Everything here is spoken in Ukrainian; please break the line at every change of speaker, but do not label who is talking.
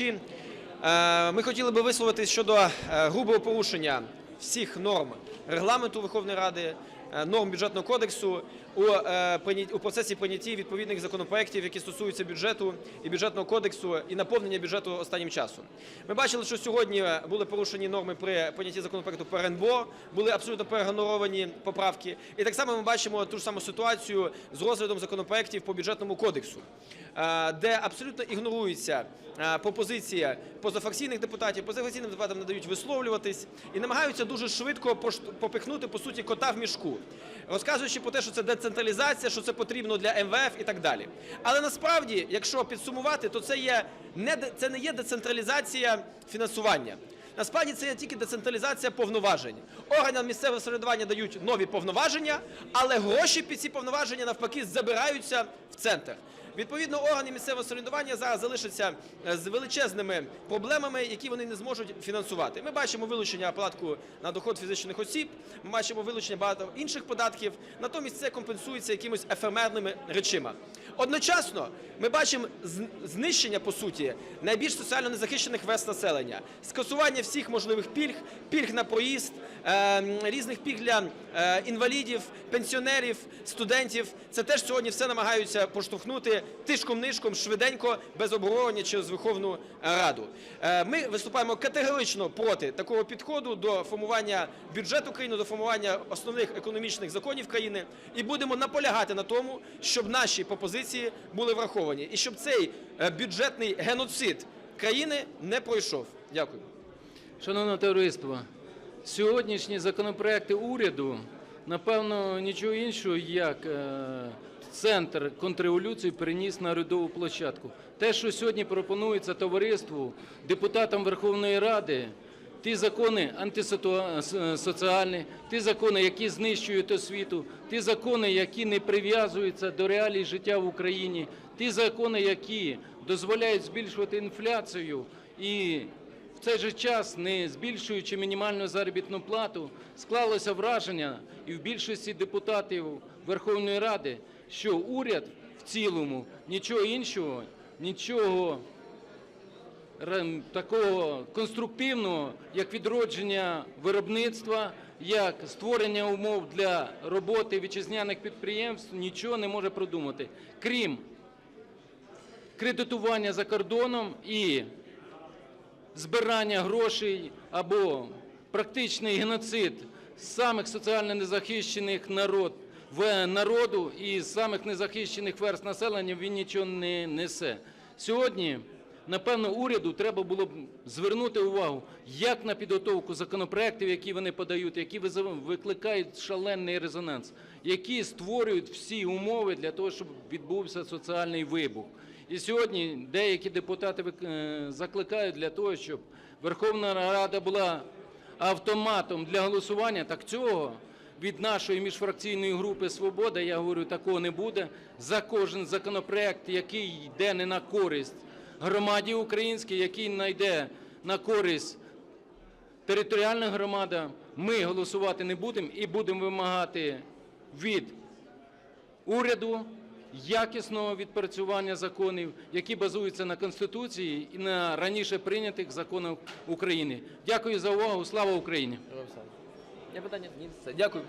Е, Ми хотіли би висловитись щодо е, грубого порушення всіх норм регламенту Верховної Ради, норм бюджетного кодексу у, е, у процесі прийняття відповідних законопроєктів, які стосуються бюджету і бюджетного кодексу і наповнення бюджету останнім часом. Ми бачили, що сьогодні були порушені норми при прийнятті законопроекту по РНБО, були абсолютно проігноровані поправки. І так само ми бачимо ту ж саму ситуацію з розглядом законопроєктів по бюджетному кодексу, е, де абсолютно ігнорується е, пропозиція позафракційних депутатів, позафракційним депутатам не дають висловлюватись і намагаються дуже швидко попихнути по суті кота в мішку, розказуючи про те, що це децентралізація, що це потрібно для МВФ і так далі. Але насправді, якщо підсумувати, то це є не це не є децентралізація фінансування. Насправді це є тільки децентралізація повноважень. Органам місцевого самоврядування дають нові повноваження, але гроші під ці повноваження навпаки забираються в центр. Відповідно, органи місцевого самоврядування зараз залишаться е, з величезними проблемами, які вони не зможуть фінансувати. Ми бачимо вилучення податку на доход фізичних осіб, ми бачимо вилучення багато інших податків. Натомість це компенсується якимось ефемерними речима. Одночасно ми бачимо знищення по суті найбільш соціально незахищених верст населення, скасування всіх можливих пільг, пільг на проїзд, е, різних пільг для е, інвалідів, пенсіонерів, студентів. Це теж сьогодні все намагаються поштовхнути тишком-нишком, швиденько, без обговорення через Верховну Раду. Е, Ми виступаємо категорично проти такого підходу до формування бюджету країни, до формування основних економічних законів країни і будемо наполягати на тому, щоб наші пропозиції були враховані і щоб цей е, бюджетний геноцид країни не пройшов. Дякую.
Шановне товариство, сьогоднішні законопроекти уряду, напевно, нічого іншого, як е, центр контрреволюції переніс на урядову площадку. Те, що сьогодні пропонується товариству, депутатам Верховної Ради, ті закони антисоціальні, ті закони, які знищують освіту, ті закони, які не прив'язуються до реалій життя в Україні, ті закони, які дозволяють збільшувати інфляцію і в цей же час, не збільшуючи мінімальну заробітну плату, склалося враження і в більшості депутатів Верховної Ради, що уряд в цілому нічого іншого, нічого такого конструктивного, як відродження виробництва, як створення умов для роботи вітчизняних підприємств, нічого не може продумати, крім кредитування за кордоном і збирання грошей або практичний геноцид самих соціально незахищених народ, в народу і самих незахищених верст населення він нічого не несе. Сьогодні, напевно, уряду треба було б звернути увагу як на підготовку законопроєктів, які вони подають, які викликають шалений резонанс, які створюють всі умови для того, щоб відбувся соціальний вибух. І сьогодні деякі депутати е, закликають для того, щоб Верховна Рада була автоматом для голосування. Так цього від нашої міжфракційної групи «Свобода», я говорю, такого не буде. За кожен законопроект, який йде не на користь громаді українській, який не йде на користь територіальна громада, ми голосувати не будемо і будемо вимагати від уряду якісного відпрацювання законів, які базуються на Конституції і на раніше прийнятих законах України. Дякую за увагу. Слава Україні!
Дякую.